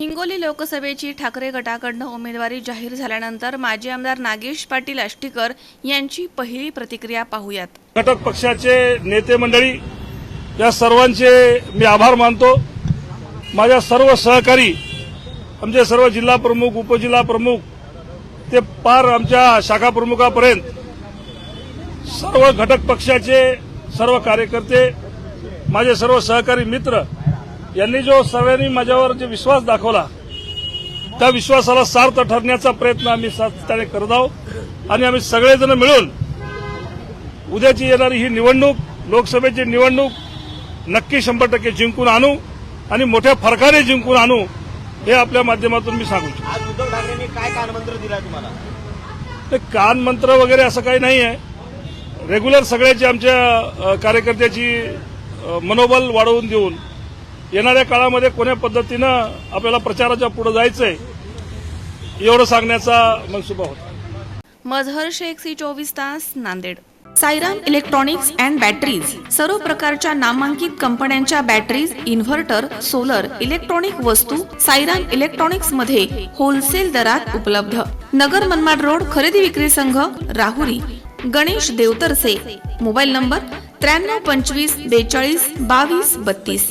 हिंगोली लोकसभेची ठाकरे गटाकडनं उमेदवारी जाहीर झाल्यानंतर माजी आमदार नागेश पाटील आष्टीकर यांची पहिली प्रतिक्रिया पाहूयात. घटक पक्षाचे नेते मंडळी या सर्वांचे मी आभार मानतो. माझ्या सर्व सहकारी आमचे सर्व जिल्हा प्रमुख उपजिल्हा प्रमुख ते पार आमच्या शाखा प्रमुखापर्यंत सर्व घटक पक्षाचे सर्व कार्यकर्ते माझे सर्व सहकारी मित्र यांनी जो सर्वांनी माझ्यावर जे विश्वास दाखवला त्या विश्वासाला सार्थ ठरण्याचा प्रयत्न आम्ही सातत्याने करत आहोत. आणि आम्ही सगळेजण मिळून उद्याची येणारी ही निवडणूक लोकसभेची निवडणूक नक्की शंभर टक्के जिंकून आणू आणि मोठ्या फरकाने जिंकून आणू हे आपल्या माध्यमातून मी सांगू इच्छितो. आज उद्धव ठाकरेंनी काय कानमंत्र दिला तुम्हाला? ते कान मंत्र वगैरे असं काही नाही आहे. रेग्युलर सगळ्याची आमच्या कार्यकर्त्याची मनोबल वाढवून देऊन येणाऱ्या काळामध्ये कोण्या पद्धतीनं आपल्याला प्रचाराच्या पुढे जायचंय एवढं सांगण्याचा मनसुबा होता. मजहर शेख सी चोवीस तास Nanded. Sairam electronics and batteries सर्व प्रकारच्या नामांकित कंपन्यांच्या बॅटरीज इन्व्हर्टर सोलर इलेक्ट्रॉनिक वस्तू सायराम इलेक्ट्रॉनिक्समध्ये होलसेल दरात उपलब्ध. नगर मनमाड रोड खरेदी विक्री संघ राहुरी. गणेश देवतरसे मोबाईल नंबर त्र्याण्णव पंचवीस बेचाळीस बावीस बत्तीस.